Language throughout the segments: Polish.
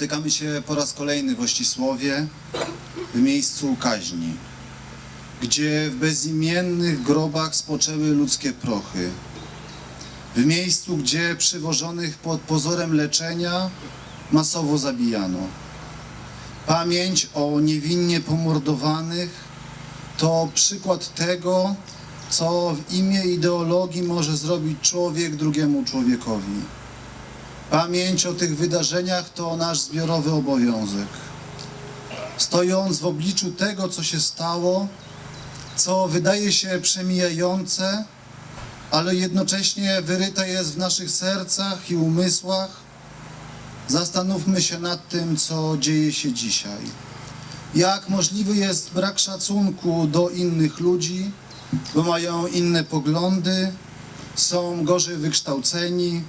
Spotykamy się po raz kolejny w Ościsłowie, w miejscu kaźni, gdzie w bezimiennych grobach spoczęły ludzkie prochy. W miejscu, gdzie przywożonych pod pozorem leczenia masowo zabijano. Pamięć o niewinnie pomordowanych to przykład tego, co w imię ideologii może zrobić człowiek drugiemu człowiekowi. Pamięć o tych wydarzeniach to nasz zbiorowy obowiązek. Stojąc w obliczu tego, co się stało, co wydaje się przemijające, ale jednocześnie wyryte jest w naszych sercach i umysłach, zastanówmy się nad tym, co dzieje się dzisiaj. Jak możliwy jest brak szacunku do innych ludzi, bo mają inne poglądy, są gorzej wykształceni,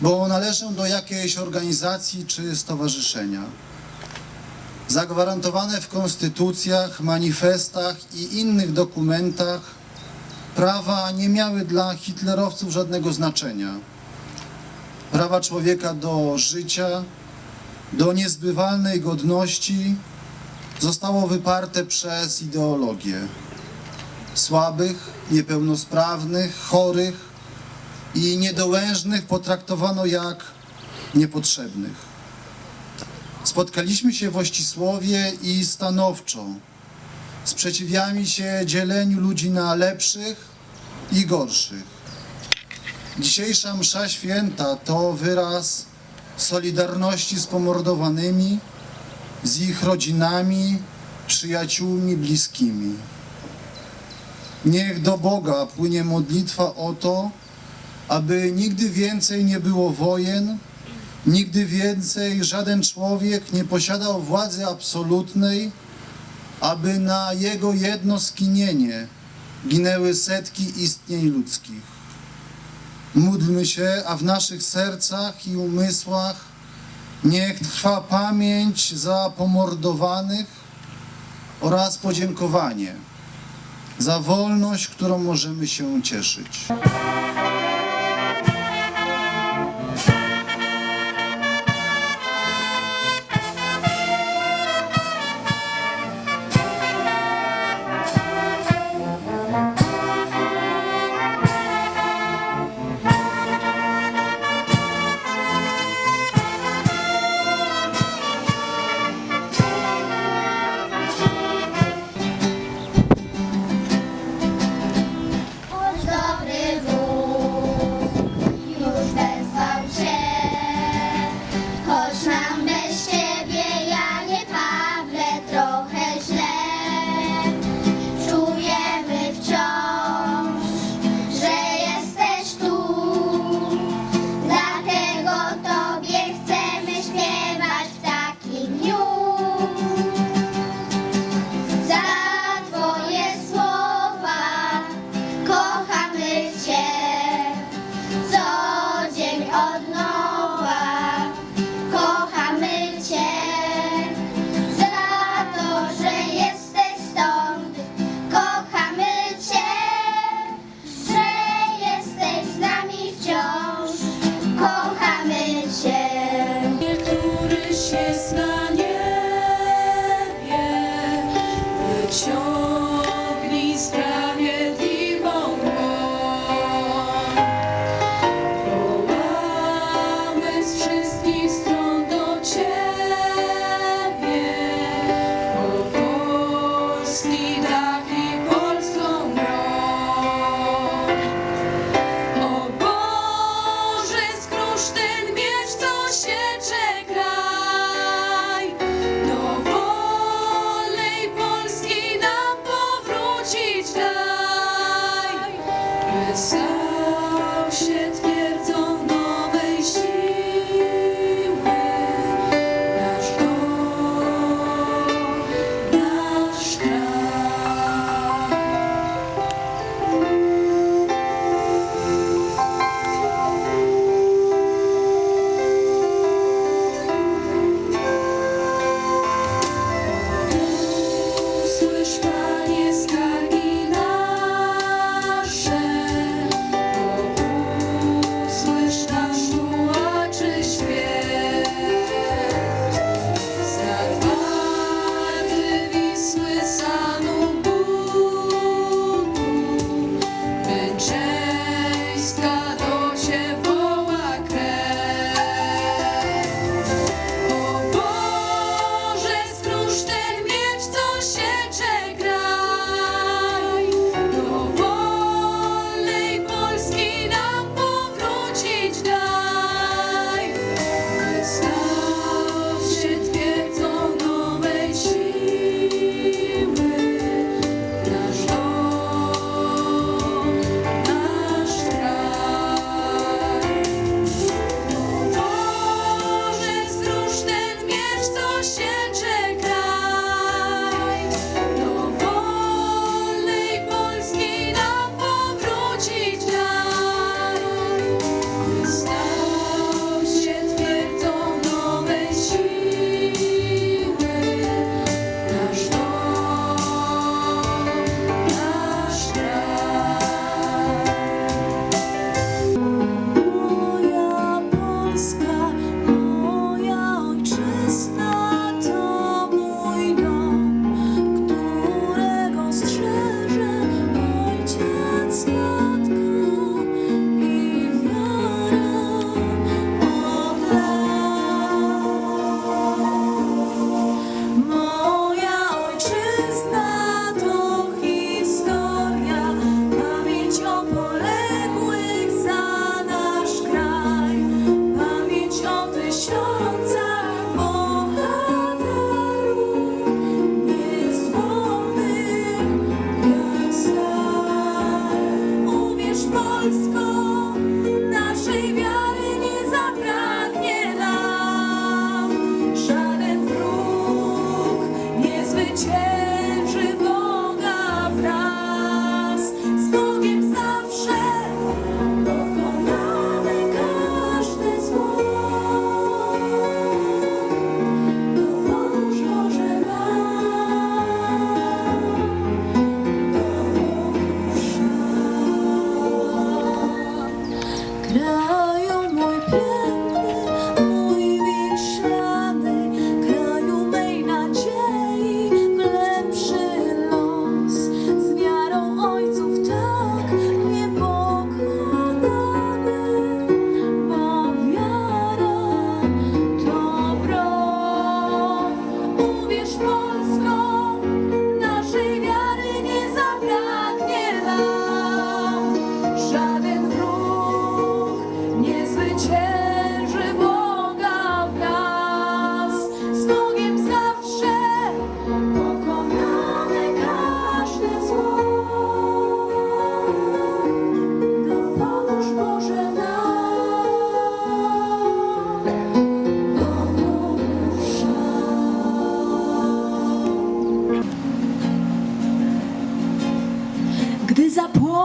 bo należą do jakiejś organizacji czy stowarzyszenia. Zagwarantowane w konstytucjach, manifestach i innych dokumentach prawa nie miały dla hitlerowców żadnego znaczenia. Prawa człowieka do życia, do niezbywalnej godności zostało wyparte przez ideologię. Słabych, niepełnosprawnych, chorych, i niedołężnych potraktowano jak niepotrzebnych. Spotkaliśmy się w Ościsłowie i stanowczo sprzeciwiamy się dzieleniu ludzi na lepszych i gorszych. Dzisiejsza msza święta to wyraz solidarności z pomordowanymi, z ich rodzinami, przyjaciółmi, bliskimi. Niech do Boga płynie modlitwa o to, aby nigdy więcej nie było wojen, nigdy więcej żaden człowiek nie posiadał władzy absolutnej, aby na jego jedno skinienie ginęły setki istnień ludzkich. Módlmy się, a w naszych sercach i umysłach niech trwa pamięć za pomordowanych oraz podziękowanie za wolność, którą możemy się cieszyć. Show.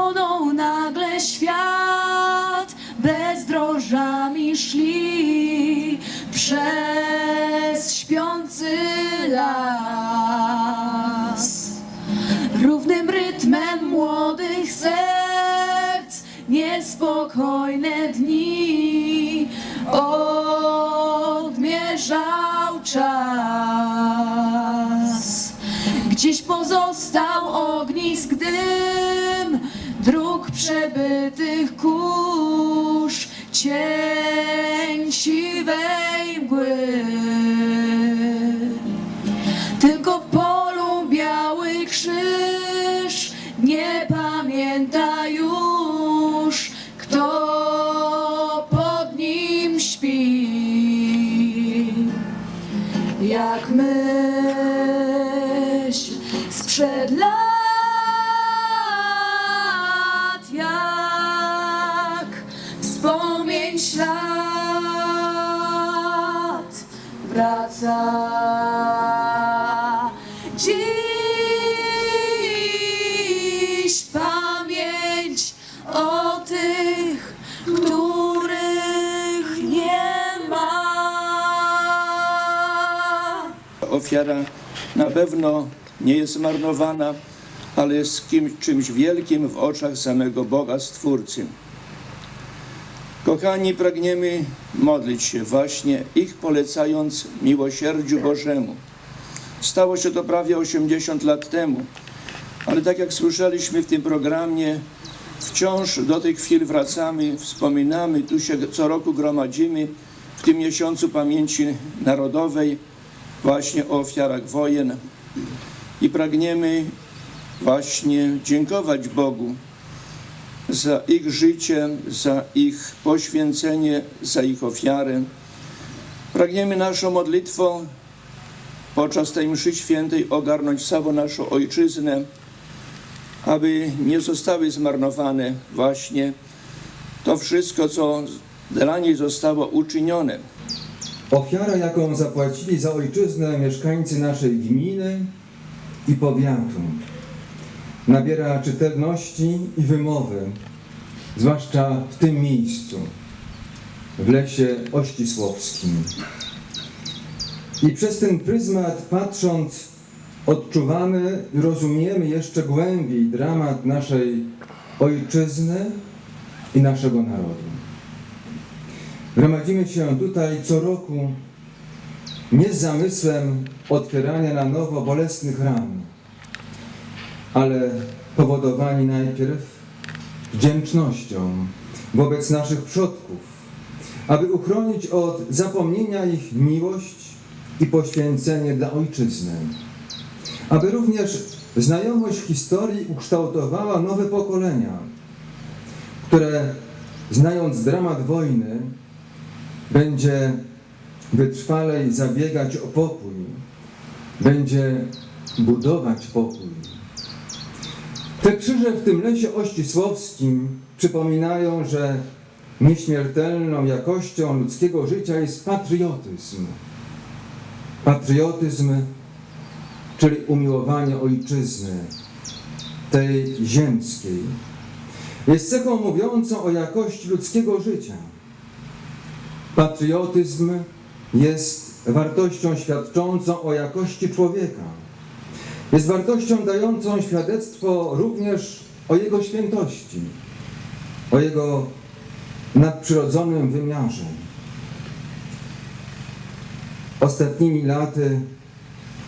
Zapłonął nagle świat, bezdrożami szli przez śpiący las. Równym rytmem młodych serc niespokojne dni odmierzał czas. Gdzieś pozostał ognisk dróg przebytych kurz, cień siwej mgły. Tylko w Ofiara na pewno nie jest marnowana, ale jest kim, czymś wielkim w oczach samego Boga Stwórcy. Kochani, pragniemy modlić się właśnie ich polecając miłosierdziu Bożemu. Stało się to prawie 80 lat temu, ale tak jak słyszeliśmy w tym programie, wciąż do tych chwil wracamy, wspominamy, tu się co roku gromadzimy w tym miesiącu pamięci narodowej właśnie o ofiarach wojen i pragniemy właśnie dziękować Bogu za ich życie, za ich poświęcenie, za ich ofiarę. Pragniemy naszą modlitwą podczas tej mszy świętej ogarnąć całą naszą ojczyznę, aby nie zostały zmarnowane właśnie to wszystko, co dla niej zostało uczynione. Ofiara, jaką zapłacili za ojczyznę mieszkańcy naszej gminy i powiatu, nabiera czytelności i wymowy, zwłaszcza w tym miejscu, w lesie ościsłowskim. I przez ten pryzmat patrząc, odczuwamy i rozumiemy jeszcze głębiej dramat naszej ojczyzny i naszego narodu. Gromadzimy się tutaj co roku nie z zamysłem otwierania na nowo bolesnych ran, ale powodowani najpierw wdzięcznością wobec naszych przodków, aby uchronić od zapomnienia ich miłość i poświęcenie dla ojczyzny, aby również znajomość historii ukształtowała nowe pokolenia, które znając dramat wojny, będzie wytrwalej zabiegać o pokój, będzie budować pokój. Te krzyże w tym lesie ościsłowskim przypominają, że nieśmiertelną jakością ludzkiego życia jest patriotyzm. Patriotyzm, czyli umiłowanie ojczyzny, tej ziemskiej, jest cechą mówiącą o jakości ludzkiego życia. Patriotyzm jest wartością świadczącą o jakości człowieka. Jest wartością dającą świadectwo również o jego świętości, o jego nadprzyrodzonym wymiarze. Ostatnimi laty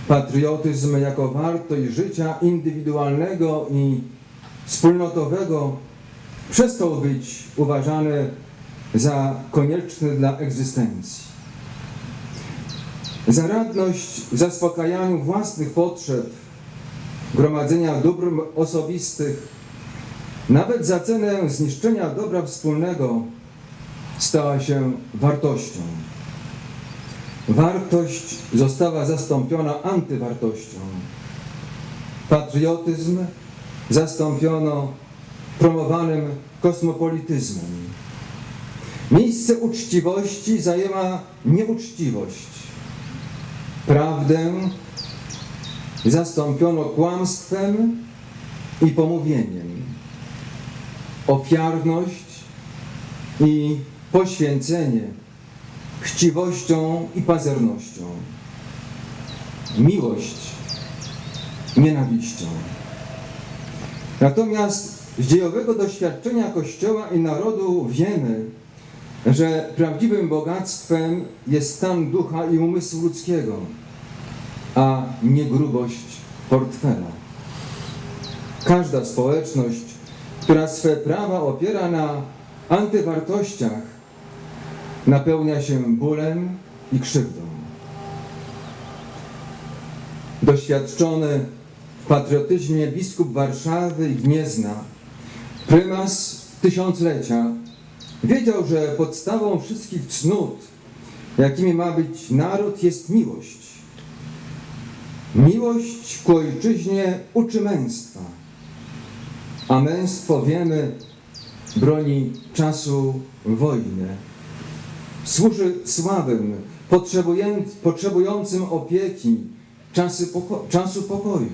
patriotyzm jako wartość życia indywidualnego i wspólnotowego przestał być uważany za konieczny dla egzystencji. Zaradność w zaspokajaniu własnych potrzeb, gromadzenia dóbr osobistych, nawet za cenę zniszczenia dobra wspólnego, stała się wartością. Wartość została zastąpiona antywartością. Patriotyzm zastąpiono promowanym kosmopolityzmem. Miejsce uczciwości zajęła nieuczciwość. Prawdę zastąpiono kłamstwem i pomówieniem. ofiarność i poświęcenie chciwością i pazernością, miłość nienawiścią. Natomiast z dziejowego doświadczenia Kościoła i narodu wiemy, że prawdziwym bogactwem jest stan ducha i umysłu ludzkiego, a nie grubość portfela. Każda społeczność, która swe prawa opiera na antywartościach, napełnia się bólem i krzywdą. Doświadczony w patriotyzmie biskup Warszawy i Gniezna, prymas tysiąclecia, wiedział, że podstawą wszystkich cnót, jakimi ma być naród, jest miłość. Miłość ku ojczyźnie uczy męstwa, a męstwo, wiemy, broni czasu wojny. Służy słabym, potrzebującym opieki, czasy poko- czasu pokoju.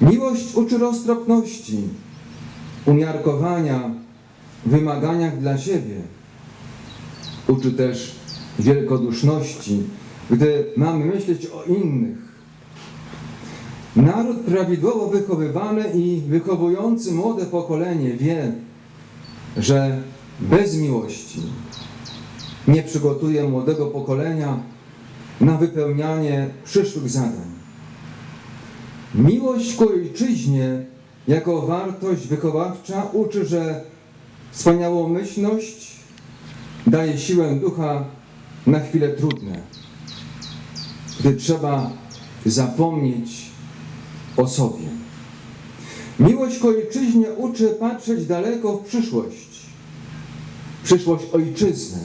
Miłość uczy roztropności, umiarkowania, wymaganiach dla siebie. Uczy też wielkoduszności, gdy mamy myśleć o innych. Naród prawidłowo wychowywany i wychowujący młode pokolenie wie, że bez miłości nie przygotuje młodego pokolenia na wypełnianie przyszłych zadań. Miłość ku ojczyźnie jako wartość wychowawcza uczy, że wspaniałomyślność daje siłę ducha na chwile trudne, gdy trzeba zapomnieć o sobie. Miłość ku ojczyźnie uczy patrzeć daleko w przyszłość, przyszłość ojczyzny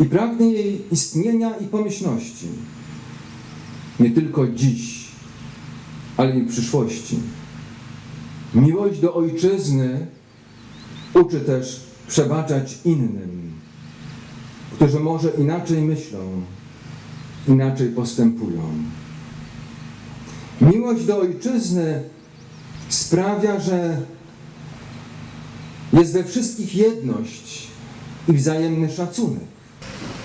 i pragnie jej istnienia i pomyślności. Nie tylko dziś, ale i w przyszłości. Miłość do ojczyzny uczy też przebaczać innym, którzy może inaczej myślą, inaczej postępują. Miłość do ojczyzny sprawia, że jest we wszystkich jedność i wzajemny szacunek.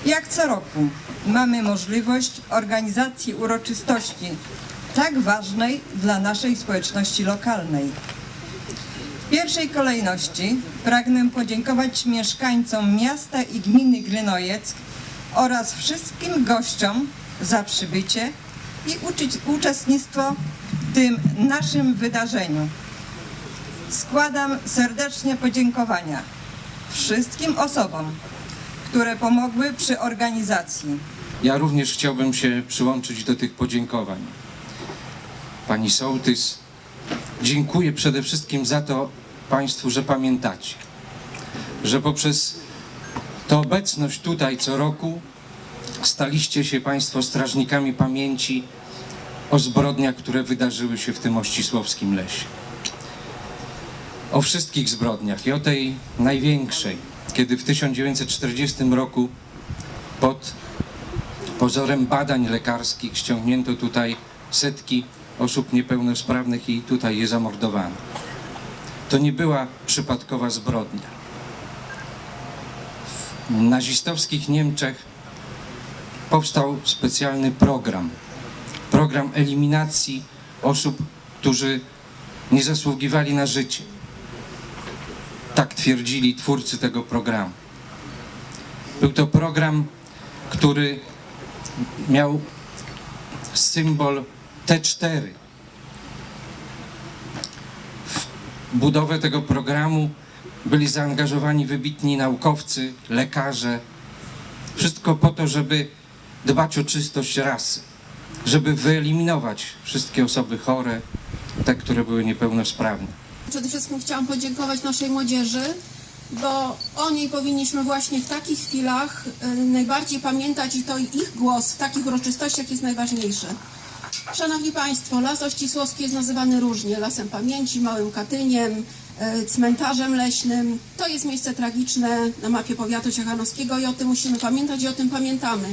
Jak co roku mamy możliwość organizacji uroczystości tak ważnej dla naszej społeczności lokalnej. W pierwszej kolejności pragnę podziękować mieszkańcom miasta i gminy Grynojeck oraz wszystkim gościom za przybycie i uczestnictwo w tym naszym wydarzeniu. Składam serdecznie podziękowania wszystkim osobom, które pomogły przy organizacji. Ja również chciałbym się przyłączyć do tych podziękowań. Pani Sołtys, dziękuję przede wszystkim za to Państwu, że pamiętacie, że poprzez tę obecność tutaj co roku staliście się Państwo strażnikami pamięci o zbrodniach, które wydarzyły się w tym ościsłowskim lesie. O wszystkich zbrodniach i o tej największej, kiedy w 1940 roku pod pozorem badań lekarskich ściągnięto tutaj setki osób niepełnosprawnych i tutaj je zamordowano. To nie była przypadkowa zbrodnia. W nazistowskich Niemczech powstał specjalny program. Program eliminacji osób, którzy nie zasługiwali na życie. Tak twierdzili twórcy tego programu. Był to program, który miał symbol T4. W budowę tego programu byli zaangażowani wybitni naukowcy, lekarze. Wszystko po to, żeby dbać o czystość rasy, żeby wyeliminować wszystkie osoby chore, te, które były niepełnosprawne. Przede wszystkim chciałam podziękować naszej młodzieży, bo o niej powinniśmy właśnie w takich chwilach y, najbardziej pamiętać i to ich głos w takich uroczystościach jest najważniejszy. Szanowni Państwo, Las Ościsłowski jest nazywany różnie, Lasem Pamięci, Małym Katyniem, y, cmentarzem leśnym. To jest miejsce tragiczne na mapie powiatu ciechanowskiego i o tym musimy pamiętać i o tym pamiętamy.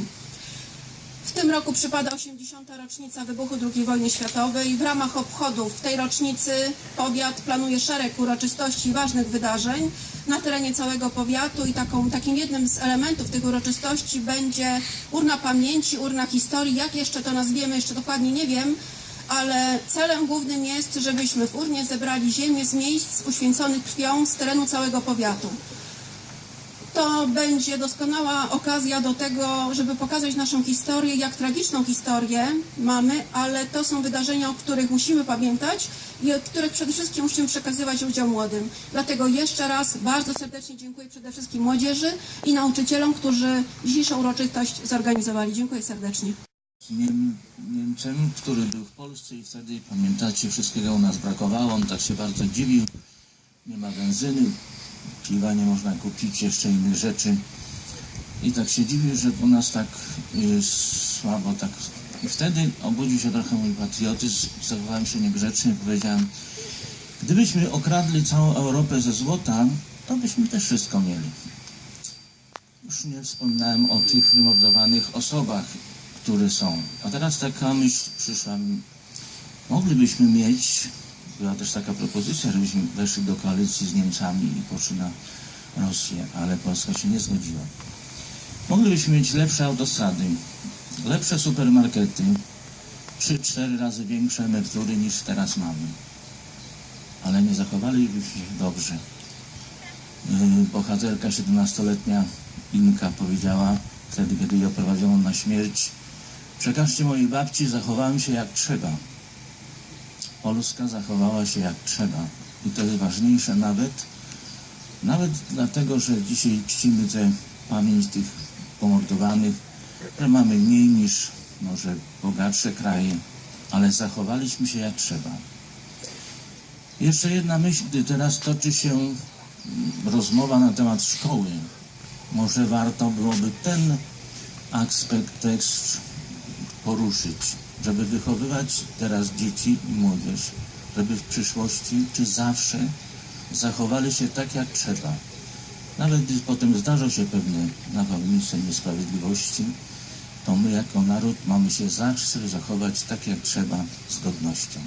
W tym roku przypada 80. rocznica wybuchu II wojny światowej. W ramach obchodów tej rocznicy powiat planuje szereg uroczystości i ważnych wydarzeń na terenie całego powiatu i taką, takim jednym z elementów tych uroczystości będzie urna pamięci, urna historii. Jak jeszcze to nazwiemy, jeszcze dokładnie nie wiem, ale celem głównym jest, żebyśmy w urnie zebrali ziemię z miejsc uświęconych krwią z terenu całego powiatu. To będzie doskonała okazja do tego, żeby pokazać naszą historię, jak tragiczną historię mamy, ale to są wydarzenia, o których musimy pamiętać i o których przede wszystkim musimy przekazywać ludziom młodym. Dlatego jeszcze raz bardzo serdecznie dziękuję przede wszystkim młodzieży i nauczycielom, którzy dzisiejszą uroczystość zorganizowali. Dziękuję serdecznie. Niem, Niemcem, który był w Polsce i wtedy, pamiętacie, wszystkiego u nas brakowało. On tak się bardzo dziwił. Nie ma benzyny, piwa nie można kupić, jeszcze innych rzeczy. I tak się dziwił, że u nas tak y, słabo, tak. I wtedy obudził się trochę mój patriotyzm, zachowałem się niegrzecznie, powiedziałem, gdybyśmy okradli całą Europę ze złota, to byśmy też wszystko mieli. Już nie wspominałem o tych wymordowanych osobach, które są. A teraz taka myśl przyszła mi. Moglibyśmy mieć, była też taka propozycja, żebyśmy weszli do koalicji z Niemcami i poszli na Rosję, ale Polska się nie zgodziła. Moglibyśmy mieć lepsze autostrady, lepsze supermarkety, 3-4 razy większe emerytury niż teraz mamy. Ale nie zachowalibyśmy się dobrze. Yy, Bohaterka 17-letnia Inka powiedziała wtedy, kiedy ją prowadzono na śmierć, przekażcie mojej babci, zachowałem się jak trzeba. Polska zachowała się jak trzeba. I to jest ważniejsze nawet, nawet dlatego, że dzisiaj czcimy tę pamięć tych pomordowanych, że mamy mniej niż może bogatsze kraje, ale zachowaliśmy się jak trzeba. Jeszcze jedna myśl, gdy teraz toczy się rozmowa na temat szkoły. Może warto byłoby ten aspekt tekst poruszyć, żeby wychowywać teraz dzieci i młodzież, żeby w przyszłości czy zawsze zachowali się tak jak trzeba. Nawet gdy potem zdarzą się pewne nawałnice niesprawiedliwości, to my jako naród mamy się zawsze zachować tak jak trzeba z godnością.